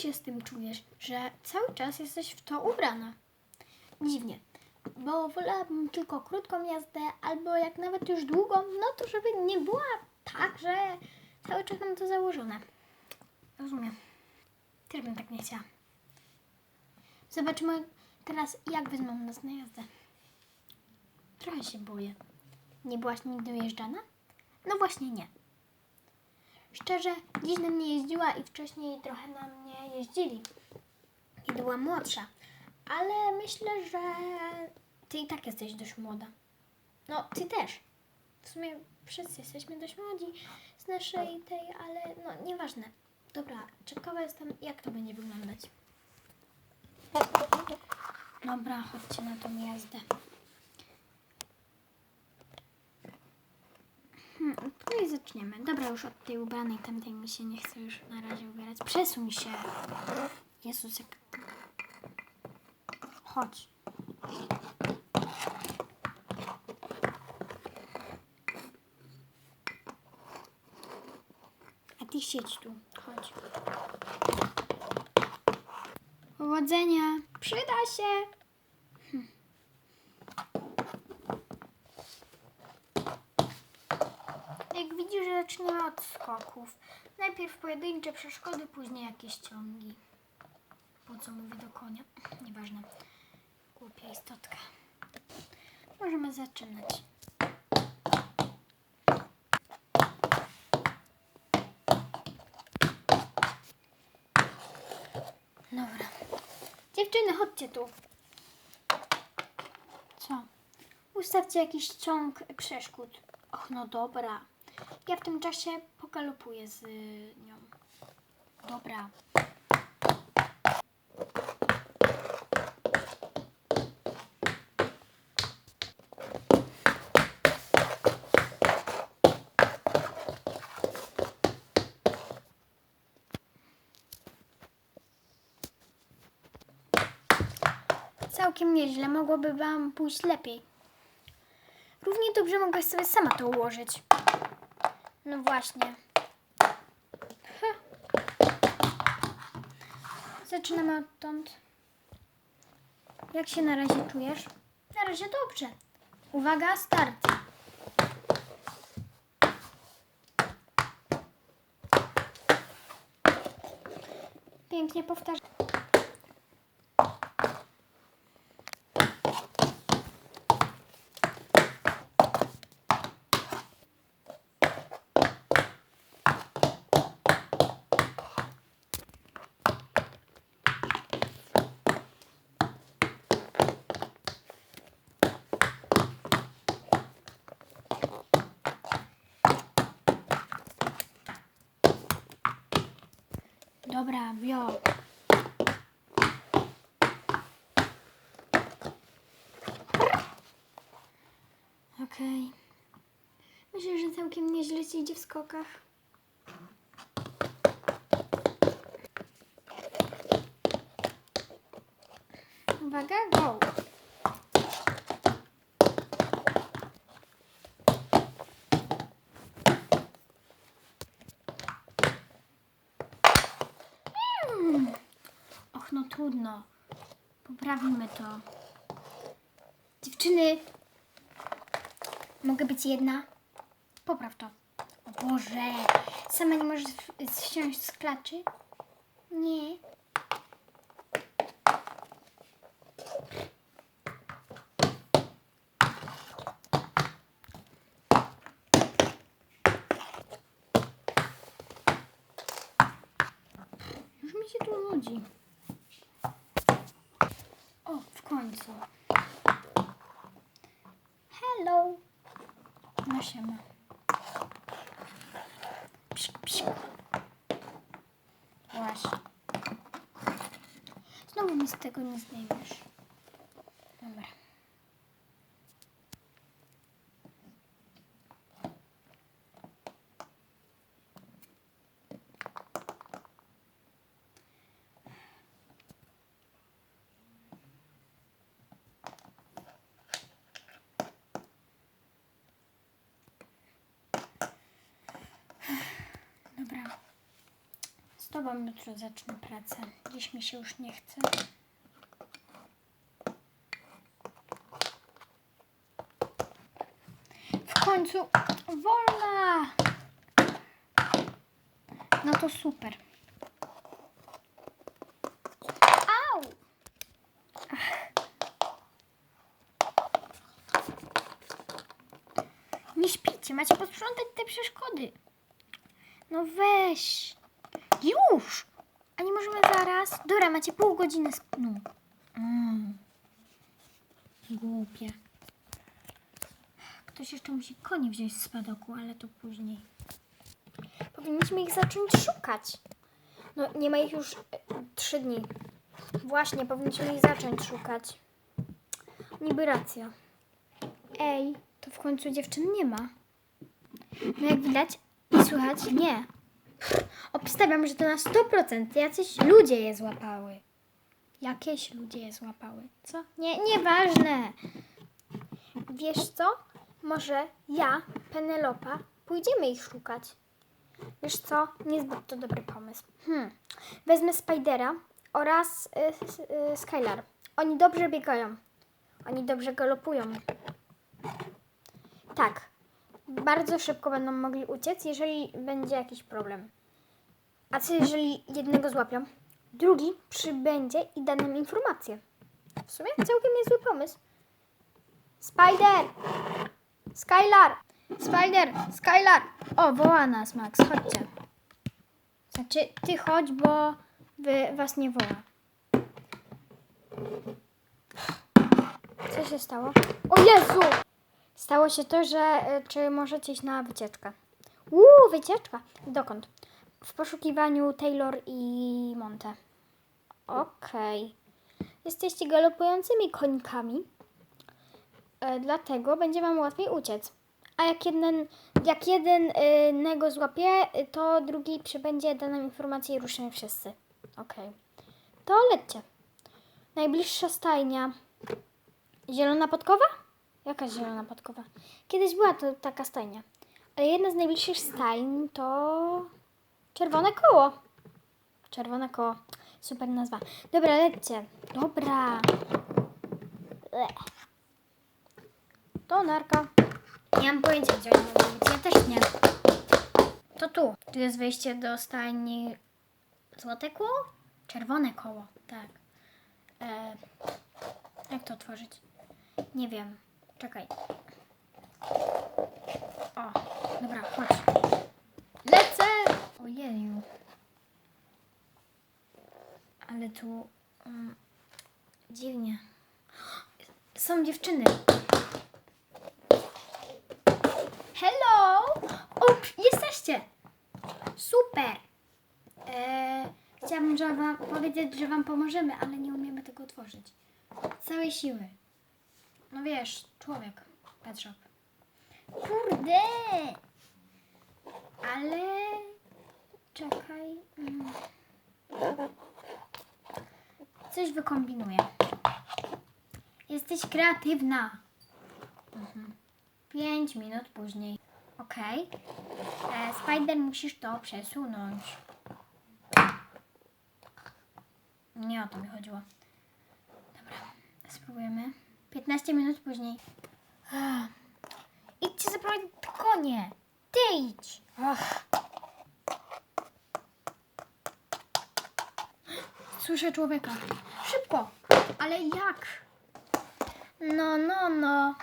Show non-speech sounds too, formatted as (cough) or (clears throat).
się z tym czujesz, że cały czas jesteś w to ubrana? Dziwnie, bo wolałabym tylko krótką jazdę, albo jak nawet już długą, no to żeby nie była tak, że cały czas mam to założone. Rozumiem. Też bym tak nie chciała. Zobaczymy teraz, jak wezmą nas na jazdę. Trochę się boję. Nie byłaś nigdy wyjeżdżana? No właśnie nie. Szczerze, dziś na mnie jeździła i wcześniej trochę na mnie jeździli, kiedy była młodsza. Ale myślę, że ty i tak jesteś dość młoda. No, ty też. W sumie wszyscy jesteśmy dość młodzi z naszej tej, ale no nieważne. Dobra, ciekawa jestem, jak to będzie wyglądać. Dobra, chodźcie na tą jazdę. Hmm, zaczniemy? Dobra, już od tej ubranej, tamtej mi się nie chce już na razie ubierać. Przesuń się. Jezus, jak... Chodź. A ty siedź tu. Chodź. Powodzenia. Przyda się. Hm. Jak widzisz, zaczniemy od skoków. Najpierw pojedyncze przeszkody, później jakieś ciągi. Po co mówię do konia? (clears throat) Nieważne. Głupia istotka. Możemy zaczynać. Dobra. Dziewczyny, chodźcie tu. Co? Ustawcie jakiś ciąg przeszkód. Och, no dobra. Ja w tym czasie pogalopuję z nią. Dobra. Całkiem nieźle, mogłoby Wam pójść lepiej. Równie dobrze mogłaś sobie sama to ułożyć. No właśnie. Zaczynamy odtąd. Jak się na razie czujesz? Na razie dobrze. Uwaga, start. Pięknie powtarzam. Dobra, wio. Okej. Myślę, że całkiem nieźle ci idzie w skokach. Uwaga, go! Mm. Och, no trudno. Poprawimy to. Dziewczyny, mogę być jedna? Popraw to. O Boże, sama nie możesz wsiąść z klaczy? Nie. Już mi tu nudzi. O, w końcu. Hello. No siema. Psik. Właśnie. Znowu mi z tego nie zdejmiesz. Dobra. Dobra. Tobą jutro zacznę pracę. Dziś mi się już nie chce. W końcu wolna! No to super. Au! Nie śpicie, macie posprzątać te przeszkody. No weź. Już! A nie możemy zaraz? Dobra, macie pół godziny snu. Mm. Głupie. Ktoś jeszcze musi konie wziąć z spadoku, ale to później. Powinniśmy ich zacząć szukać. No, nie ma ich już e, trzy dni. Właśnie, powinniśmy ich zacząć szukać. Niby racja. Ej, to w końcu dziewczyn nie ma. No jak widać i słychać, nie. Obstawiam, że to na 100% jacyś ludzie je złapały. Jakieś ludzie je złapały. Co? Nie, nieważne. Wiesz co? Może ja, Penelopa, pójdziemy ich szukać. Wiesz co? Niezbyt to dobry pomysł. Hmm. Wezmę Spidera oraz y, y, Skylar. Oni dobrze biegają. Oni dobrze galopują. Tak. Bardzo szybko będą mogli uciec, jeżeli będzie jakiś problem. A co jeżeli jednego złapią? Drugi przybędzie i da nam informację. W sumie całkiem niezły pomysł. Spider! Skylar! Spider! Skylar! O, woła nas Max, chodźcie. Znaczy, ty chodź, bo wy, was nie woła. Co się stało? O Jezu! Stało się to, że y, czy możecie iść na wycieczkę. Uuu, wycieczka. Dokąd? W poszukiwaniu Taylor i Monte. Okej. Jesteście galopującymi końkami, e, dlatego będzie wam łatwiej uciec. A jak jeden, jak jednego złapie, to drugi przybędzie, da nam informację i ruszymy wszyscy. Okej. To lećcie. Najbliższa stajnia. Zielona podkowa? Jaka zielona podkowa? Kiedyś była to taka stajnia. Ale jedna z najbliższych stajń to czerwone koło. Czerwone koło. Super nazwa. Dobra, lećcie. Dobra. Ech. To narka. Nie mam pojęcia, gdzie oni mogą być. Ja też nie. To tu. Tu jest wejście do stajni złote koło? Czerwone koło, tak. E, jak to otworzyć? Nie wiem. Czekaj. O, dobra, chodź. Lecę! Ojeju. Ale tu um, dziwnie. Są dziewczyny. Hello! O, jesteście! Super! Eee, chciałabym wam powiedzieć, że wam pomożemy, ale nie umiemy tego otworzyć. Z całej siły. No wiesz, człowiek. Pet shop. Kurde! Ale... Czekaj. mm. Coś wykombinuję. Jesteś kreatywna. Mhm. Pięć minut później. Okej. E, Spider, musisz to przesunąć. Nie o to mi chodziło. Dobra, spróbujemy. 15 minut później. Idźcie zaprowadzić konie. Ty idź. Ach. Słyszę człowieka. Szybko. Ale jak? No, no, no.